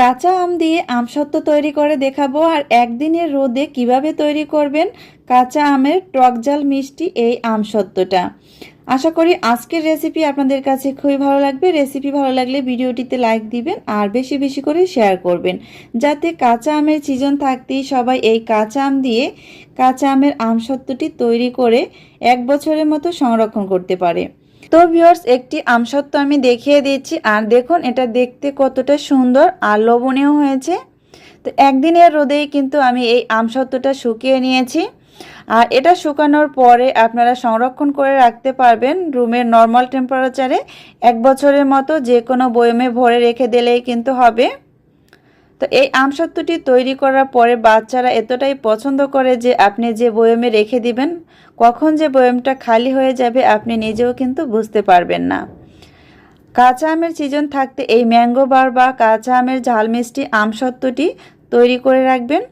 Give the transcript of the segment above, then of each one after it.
কাঁচা আম দিয়ে আমসত্ত্ব তৈরি করে দেখাবো, আর একদিনের রোদে কীভাবে তৈরি করবেন কাঁচা আমের টকজাল মিষ্টি এই আমসত্ত্বটা আশা করি আজকের রেসিপি আপনাদের কাছে খুবই ভালো লাগবে। রেসিপি ভালো লাগলে ভিডিওটিতে লাইক দিবেন আর বেশি বেশি করে শেয়ার করবেন। যাতে কাঁচা আমের সিজন থাকতেই সবাই এই কাঁচা আম দিয়ে কাঁচা আমের আমসত্ত্বটি তৈরি করে এক বছরের মতো সংরক্ষণ করতে পারে। তো ভিউয়ার্স, একটি আমসত্ত্ব আমি দেখিয়ে দিচ্ছি। আর দেখুন, এটা দেখতে কতটা সুন্দর আর লোভনীয় হয়েছে। তো একদিনের রোদেই কিন্তু আমি এই আমসত্ত্বটা শুকিয়ে নিয়েছি। আর এটা শুকানোর পরে আপনারা সংরক্ষণ করে রাখতে পারবেন রুমের নর্মাল টেম্পারেচারে এক বছরের মতো যে কোনো বয়মে ভরে রেখে দিলেই কিন্তু হবে। তো এই আমসত্ত্বটি তৈরি করার পরে বাচ্চারা এতটাই পছন্দ করে যে আপনি যে বয়মে রেখে দিবেন, কখন যে বয়মটা খালি হয়ে যাবে আপনি নিজেও কিন্তু বুঝতে পারবেন না। কাঁচা আমের সিজন থাকতে এই ম্যাঙ্গো বার বা কাঁচা আমের ঝাল মিষ্টি তৈরি করে রাখবেন।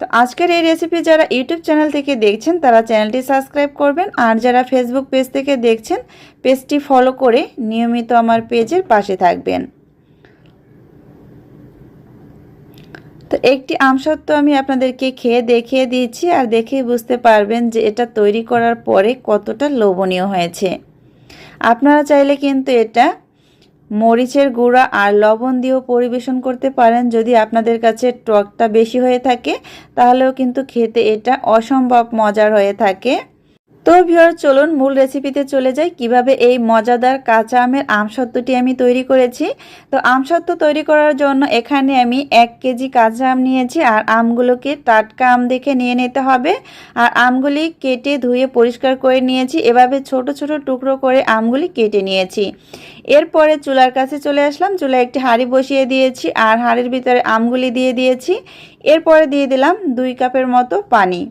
তো আজকের এই রেসিপি যারা ইউটিউব চ্যানেল থেকে দেখছেন, তারা চ্যানেলটি সাবস্ক্রাইব করবেন আর যারা ফেসবুক পেজ থেকে দেখছেন পেজটি ফলো করে নিয়মিত আমার পেজের পাশে থাকবেন। তো একটি আমসত্ত্ব আমি আপনাদেরকে খেয়ে দেখিয়ে দিয়েছি আর দেখেই বুঝতে পারবেন যে এটা তৈরি করার পরে কতটা লোভনীয় হয়েছে। আপনারা চাইলে কিন্তু এটা মরিচের গুঁড়া আর লবণ দিয়েও পরিবেশন করতে পারেন। যদি আপনাদের কাছে টকটা বেশি হয়ে থাকে, তাহলেও কিন্তু খেতে এটা অসম্ভব মজার হয়ে থাকে। তো ভিওর চলুন মূল রেসিপিতে চলে যাই। কীভাবে এই মজাদার কাঁচা আমের আমসত্ত্বটি আমি তৈরি করেছি? তো আমসত্ত্ব তৈরি করার জন্য এখানে আমি এক কেজি কাঁচা আম নিয়েছি, আর আমগুলোকে টাটকা আম দেখে নিয়ে নিতে হবে। আর আমগুলি কেটে ধুয়ে পরিষ্কার করে নিয়েছি। এভাবে ছোট ছোট টুকরো করে আমগুলি কেটে নিয়েছি। এরপরে চুলার কাছে চলে আসলাম। চুলায় একটি হাঁড়ি বসিয়ে দিয়েছি, আর হাঁড়ির ভিতরে আমগুলি দিয়ে দিয়েছি। এরপরে দিয়ে দিলাম দুই কাপের মতো পানি।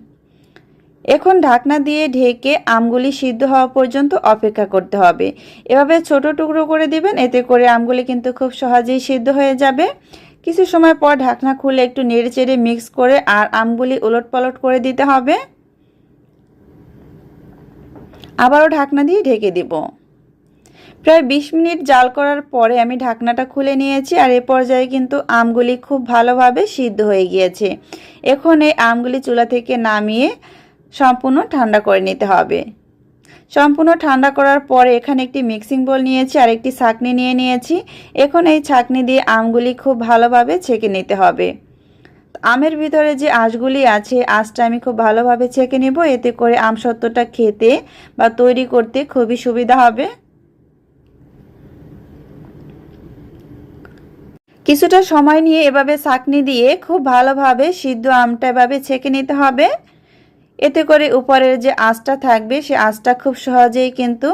এখন ঢাকনা দিয়ে ঢেকে আমগুলি সিদ্ধ হওয়া পর্যন্ত অপেক্ষা করতে হবে। এভাবে ছোট টুকরো করে দিবেন, এতে করে আমগুলি কিন্তু খুব সহজেই সিদ্ধ হয়ে যাবে। কিছু সময় পর ঢাকনা খুলে একটু নেড়ে চেড়ে মিক্স করে আর আমগুলি উলট পালট করে দিতে হবে। আবারও ঢাকনা দিয়ে ঢেকে দিব। প্রায় বিশ মিনিট জাল করার পরে আমি ঢাকনাটা খুলে নিয়েছি আর এ পর্যায়ে কিন্তু আমগুলি খুব ভালোভাবে সিদ্ধ হয়ে গিয়েছে। এখন এই আমগুলি চুলা থেকে নামিয়ে সম্পূর্ণ ঠান্ডা করে নিতে হবে। সম্পূর্ণ ঠান্ডা করার পরে এখানে একটি মিক্সিং বোল নিয়েছি আর একটি ছাকনি নিয়ে নিয়েছি। এখন এই ছাকনি দিয়ে আমগুলি খুব ভালোভাবে ছেঁকে নিতে হবে। আমের ভিতরে যে আঁশগুলি আছে, আঁশটা আমি খুব ভালোভাবে ছেঁকে নেব, এতে করে আম আমসত্ত্বটা খেতে বা তৈরি করতে খুবই সুবিধা হবে। কিছুটা সময় নিয়ে এভাবে ছাকনি দিয়ে খুব ভালোভাবে সিদ্ধ আমটা এভাবে ছেঁকে নিতে হবে। এতে করে উপরের যে আঁচটা থাকবে, সে আঁচটা খুব সহজেই কিন্তু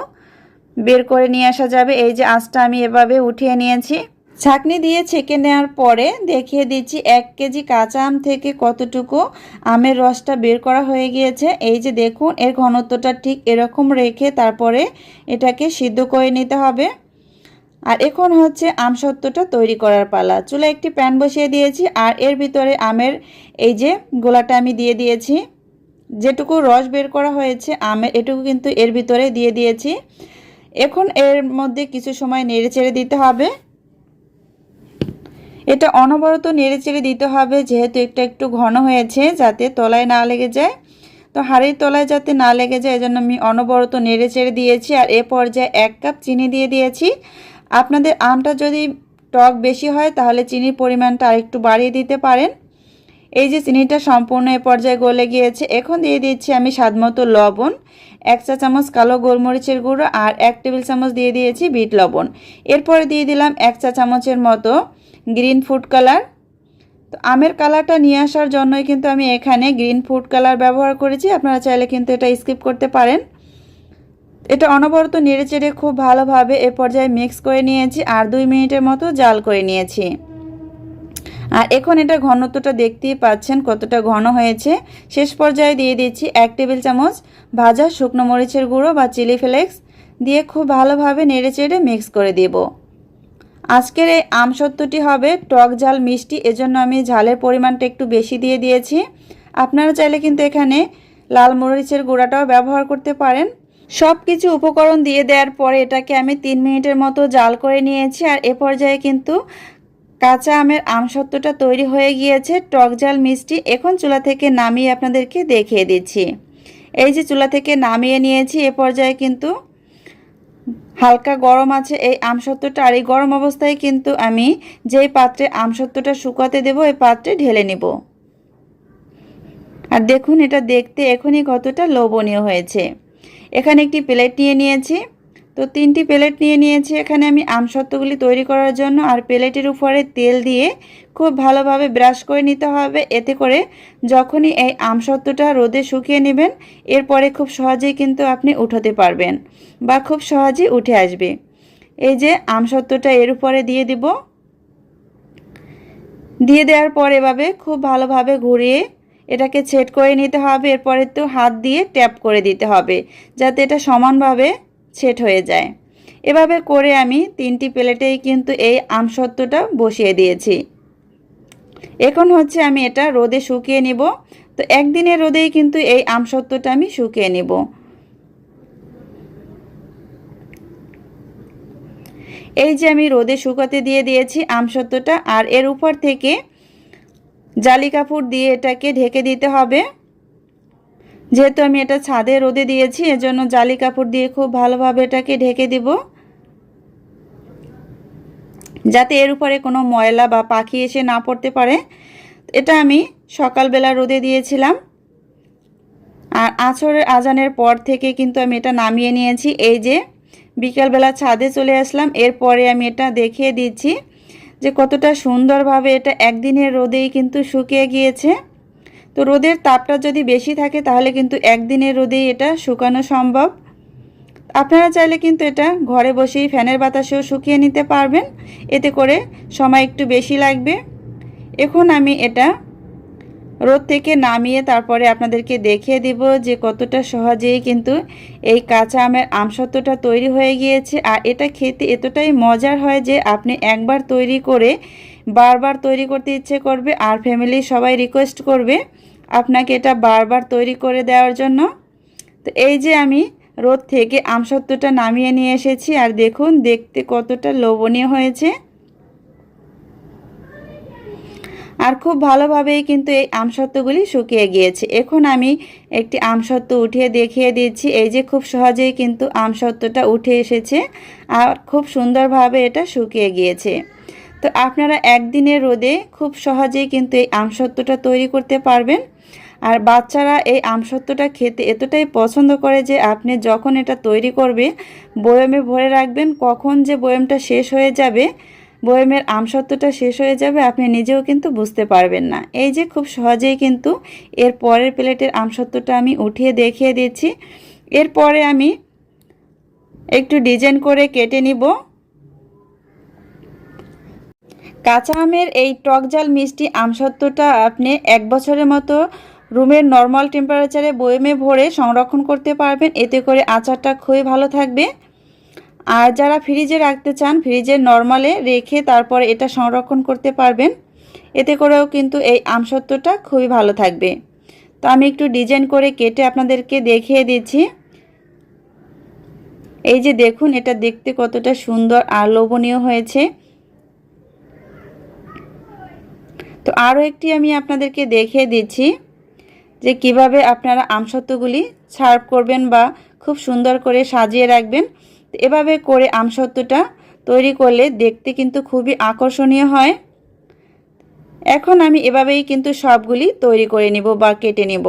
বের করে নিয়ে আসা যাবে। এই যে আঁচটা আমি এভাবে উঠিয়ে নিয়েছি। ছাকনি দিয়ে ছেঁকে নেওয়ার পরে দেখিয়ে দিচ্ছি এক কেজি কাঁচা আম থেকে কতটুকু আমের রসটা বের করা হয়ে গিয়েছে। এই যে দেখুন, এর ঘনত্বটা ঠিক এরকম রেখে তারপরে এটাকে সিদ্ধ করে নিতে হবে। আর এখন হচ্ছে আম আমসত্ত্বটা তৈরি করার পালা। চুলা একটি প্যান বসিয়ে দিয়েছি আর এর ভিতরে আমের এই যে গোলাটা আমি দিয়ে দিয়েছি। যেটুকু রস বের করা হয়েছে আমের এটুকু কিন্তু এর ভিতরে দিয়ে দিয়েছি। এখন এর মধ্যে কিছু সময় নেড়ে চেড়ে দিতে হবে। এটা অনবরত নেড়ে চেড়ে দিতে হবে, যেহেতু একটা একটু ঘন হয়েছে, যাতে তলায় না লেগে যায়। তো হাড়ির তলায় যাতে না লেগে যায়, এজন্য আমি অনবরত নেড়ে চেড়ে দিয়েছি। আর এ পর্যায়ে এক কাপ চিনি দিয়ে দিয়েছি। আপনাদের আমটা যদি টক বেশি হয়, তাহলে চিনির পরিমাণটা আরেকটু বাড়িয়ে দিতে পারেন। এই যে চিনিটা সম্পূর্ণ এ পর্যায়ে গলে গিয়েছে, এখন দিয়ে দিচ্ছি আমি স্বাদমতো লবণ, এক চা চামচ কালো গোলমরিচের গুঁড়ো আর এক টেবিল চামচ দিয়ে দিয়েছি বিট লবণ। এরপরে দিয়ে দিলাম এক চা চামচের মতো গ্রিন ফুড কালার। তো আমের কালারটা নিয়ে আসার জন্যই কিন্তু আমি এখানে গ্রিন ফুড কালার ব্যবহার করেছি, আপনারা চাইলে কিন্তু এটা স্কিপ করতে পারেন। এটা অনবরত নেড়ে চেড়ে খুব ভালোভাবে এ পর্যায়ে মিক্স করে নিয়েছি আর দুই মিনিটের মতো জাল করে নিয়েছি। আর এখন এটা ঘনত্বটা দেখতেই পাচ্ছেন কতটা ঘন হয়েছে। শেষ পর্যায়ে দিয়ে দিচ্ছি এক টেবিল চামচ ভাজা শুকনো মরিচের গুঁড়ো বা চিলি ফ্লেক্স দিয়ে খুব ভালোভাবে নেড়ে চেড়ে মিক্স করে দেব। আজকের এই আমসত্ত্বটি হবে টক ঝাল মিষ্টি, এজন্য আমি ঝালের পরিমাণটা একটু বেশি দিয়ে দিয়েছি। আপনারা চাইলে কিন্তু এখানে লাল মরিচের গুঁড়াটাও ব্যবহার করতে পারেন। সব কিছু উপকরণ দিয়ে দেওয়ার পরে এটাকে আমি তিন মিনিটের মতো জাল করে নিয়েছি আর এ পর্যায়ে কিন্তু কাঁচা আমের আমসত্ত্বটা তৈরি হয়ে গিয়েছে। টক জাল মিষ্টি এখন চুলা থেকে নামিয়ে আপনাদেরকে দেখিয়ে দিচ্ছি। এই যে চুলা থেকে নামিয়ে নিয়েছি, এ পর্যায়ে কিন্তু হালকা গরম আছে। এই আমসত্ত্বটা আর এই গরম অবস্থায় কিন্তু আমি যেই পাত্রে আমসত্ত্বটা শুকাতে দেব এই পাত্রে ঢেলে নিব। আর দেখুন এটা দেখতে এখনই কতটা লোভনীয় হয়েছে। এখানে একটি প্লেট নিয়ে নিয়েছি। তো তিনটি প্লেট নিয়ে নিয়েছি। এখানে আমি আমসত্ত্বগুলি তৈরি করার জন্য আর প্লেটের উপরে তেল দিয়ে খুব ভালোভাবে ব্রাশ করে নিতে হবে। এতে করে যখনই এই আমসত্ত্বটা রোদে শুকিয়ে নেবেন, এরপরে খুব সহজেই কিন্তু আপনি উঠাতে পারবেন বা খুব সহজেই উঠে আসবে। এই যে আমসত্ত্বটা এর উপরে দিয়ে দিব। দিয়ে দেওয়ার পর এভাবে খুব ভালোভাবে ঘুরিয়ে এটাকে ছেট করে নিতে হবে। এরপরে তো হাত দিয়ে ট্যাপ করে দিতে হবে, যাতে এটা সমানভাবে ছেট হয়ে যায়। এভাবে করে আমি তিনটি প্লেটেই কিন্তু এই আমসত্ত্বটা বসিয়ে দিয়েছি। এখন হচ্ছে আমি এটা রোদে শুকিয়ে নিব। তো একদিনের রোদেই কিন্তু এই আমসত্ত্বটা আমি শুকিয়ে নিব। এই যে আমি রোদে শুকাতে দিয়ে দিয়েছি আমসত্ত্বটা, আর এর উপর থেকে জালি কাপড় দিয়ে এটাকে ঢেকে দিতে হবে। যেহেতু আমি এটা ছাদে রোদে দিয়েছি, এজন্য জালি কাপড় দিয়ে খুব ভালোভাবে এটাকে ঢেকে দিব। যাতে এর উপরে কোনো ময়লা বা পাখি এসে না পড়তে পারে। এটা আমি সকালবেলা রোদে দিয়েছিলাম। আর আছরের আজানের পর থেকে কিন্তু আমি এটা নামিয়ে নিয়েছি। এই যে বিকালবেলা ছাদে চলে আসলাম, এরপরে আমি এটা দেখিয়ে দিচ্ছি যে কতটা সুন্দরভাবে এটা একদিনের রোদেই কিন্তু শুকিয়ে গিয়েছে। তো রোদের তাপটা যদি বেশি থাকে, তাহলে কিন্তু একদিনের রোদেই এটা শুকানো সম্ভব। আপনারা চাইলে কিন্তু এটা ঘরে বসেই ফ্যানের বাতাসেও শুকিয়ে নিতে পারবেন। এতে করে সময় একটু বেশি লাগবে। এখন আমি এটা রোদ থেকে নামিয়ে তারপরে আপনাদেরকে দেখিয়ে দিব যে কতটা সহজেই কিন্তু এই কাঁচা আমের আমসত্ত্বটা তৈরি হয়ে গিয়েছে। আর এটা খেতে এতটাই মজার হয় যে আপনি একবার তৈরি করে বারবার তৈরি করতে ইচ্ছে করবে আর ফ্যামিলির সবাই রিকোয়েস্ট করবে আপনাকে এটা বারবার তৈরি করে দেওয়ার জন্য। তো এই যে আমি রোদ থেকে আমসত্ত্বটা নামিয়ে নিয়ে এসেছি আর দেখুন, দেখতে কতটা লোভনীয় হয়েছে। আর খুব ভালোভাবেই কিন্তু এই আমসত্ত্বগুলি শুকিয়ে গিয়েছে। এখন আমি একটি আমসত্ত্ব উঠিয়ে দেখিয়ে দিচ্ছি। এই যে খুব সহজেই কিন্তু আমসত্ত্বটা উঠে এসেছে আর খুব সুন্দরভাবে এটা শুকিয়ে গিয়েছে। তো আপনারা একদিনের রোদে খুব সহজেই কিন্তু এই আমসত্ত্বটা তৈরি করতে পারবেন। আর বাচ্চারা এই আমসত্ত্বটা খেতে এতটাই পছন্দ করে যে আপনি যখন এটা তৈরি করবে, বয়মে ভরে রাখবেন, কখন যে বয়মটা শেষ হয়ে যাবে, বয়মের আমসত্ত্বটা শেষ হয়ে যাবে, আপনি নিজেও কিন্তু বুঝতে পারবেন না। এই যে খুব সহজেই কিন্তু এর পরের প্লেটের আমসত্ত্বটা আমি উঠিয়ে দেখিয়ে দিচ্ছি। এরপরে আমি একটু ডিজাইন করে কেটে নিব। কাঁচা আমের এই টক জাল মিষ্টি আমসত্ত্বটা আপনি এক বছরের মতো রুমের নর্মাল টেম্পারেচারে বয়েমে ভরে সংরক্ষণ করতে পারবেন। এতে করে আচারটা খুবই ভালো থাকবে। আর যারা ফ্রিজে রাখতে চান ফ্রিজে নর্মালে রেখে তারপরে এটা সংরক্ষণ করতে পারবেন। এতে করেও কিন্তু এই আমসত্ত্বটা খুবই ভালো থাকবে। তো আমি একটু ডিজাইন করে কেটে আপনাদেরকে দেখিয়ে দিচ্ছি। এই যে দেখুন, এটা দেখতে কতটা সুন্দর আর লোভনীয় হয়েছে। তো আরও একটি আমি আপনাদেরকে দেখিয়ে দিচ্ছি যে কীভাবে আপনারা আমসত্ত্বগুলি সার্ভ করবেন বা খুব সুন্দর করে সাজিয়ে রাখবেন। এভাবে করে আমসত্ত্বটা তৈরি করলে দেখতে কিন্তু খুবই আকর্ষণীয় হয়। এখন আমি এভাবেই কিন্তু সবগুলি তৈরি করে নিব বা কেটে নিব।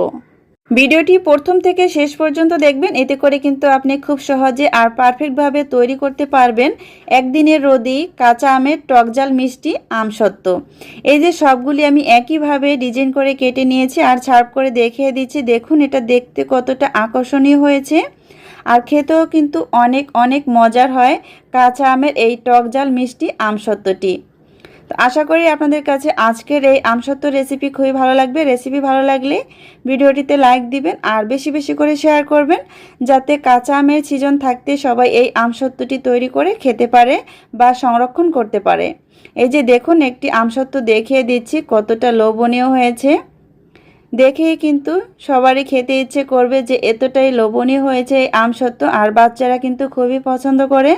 ভিডিওটি প্রথম থেকে শেষ পর্যন্ত দেখবেন। এতে করে কিন্তু আপনি খুব সহজে আর পারফেক্টভাবে তৈরি করতে পারবেন একদিনের রোদি কাঁচা আমের টকজাল মিষ্টি, আম আমসত্ত্ব এই যে সবগুলি আমি একইভাবে ডিজাইন করে কেটে নিয়েছি আর ছাড়প করে দেখিয়ে দিচ্ছি। দেখুন, এটা দেখতে কতটা আকর্ষণীয় হয়েছে। আর খেতেও কিন্তু অনেক অনেক মজার হয় কাঁচা আমের এই টকজাল মিষ্টি আমসত্ত্বটি তো আশা করি আপনাদের কাছে আজকের এই আমসত্ত্ব রেসিপি খুবই ভালো লাগবে। রেসিপি ভালো লাগলে ভিডিওটিতে লাইক দিবেন আর বেশি বেশি করে শেয়ার করবেন, যাতে কাঁচা আমের সিজন থাকতে সবাই এই আমসত্ত্বটি তৈরি করে খেতে পারে বা সংরক্ষণ করতে পারে। এই যে দেখুন, একটি আমসত্ত্ব দেখিয়ে দিচ্ছি, কতটা লোভনীয় হয়েছে। দেখেই কিন্তু সবারই খেতে ইচ্ছে করবে যে এতটাই লোভনীয় হয়েছে এই আমসত্ত্ব, আর বাচ্চারা কিন্তু খুবই পছন্দ করে।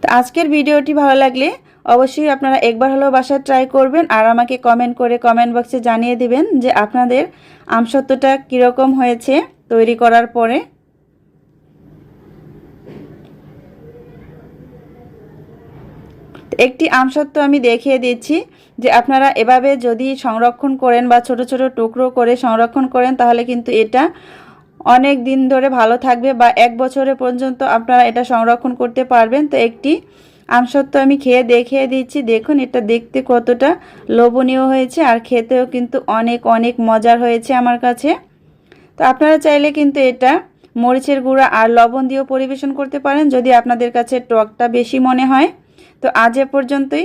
তো আজকের ভিডিওটি ভালো লাগলে অবশ্যই আপনারা একবার হলেও বাসায় ট্রাই করবেন আর আমাকে কমেন্ট করে কমেন্ট বক্সে জানিয়ে দিবেন যে আপনাদের আমসত্ত্বটা কীরকম হয়েছে তৈরি করার পরে। একটি আমসত্ত্ব আমি দেখিয়ে দিচ্ছি যে আপনারা এভাবে যদি সংরক্ষণ করেন বা ছোট ছোট টুকরো করে সংরক্ষণ করেন তাহলে কিন্তু এটা অনেক দিন ধরে ভালো থাকবে বা এক বছরের পর্যন্ত আপনারা এটা সংরক্ষণ করতে পারবেন। তো একটি আমসত্ত্ব আমি খেয়ে দেখিয়ে দিচ্ছি। দেখুন, এটা দেখতে কতটা লোভনীয় হয়েছে আর খেতেও কিন্তু অনেক অনেক মজার হয়েছে আমার কাছে। তো আপনারা চাইলে কিন্তু এটা মরিচের গুঁড়া আর লবণ দিয়েও পরিবেশন করতে পারেন যদি আপনাদের কাছে টকটা বেশি মনে হয়। তো আজ এ পর্যন্তই।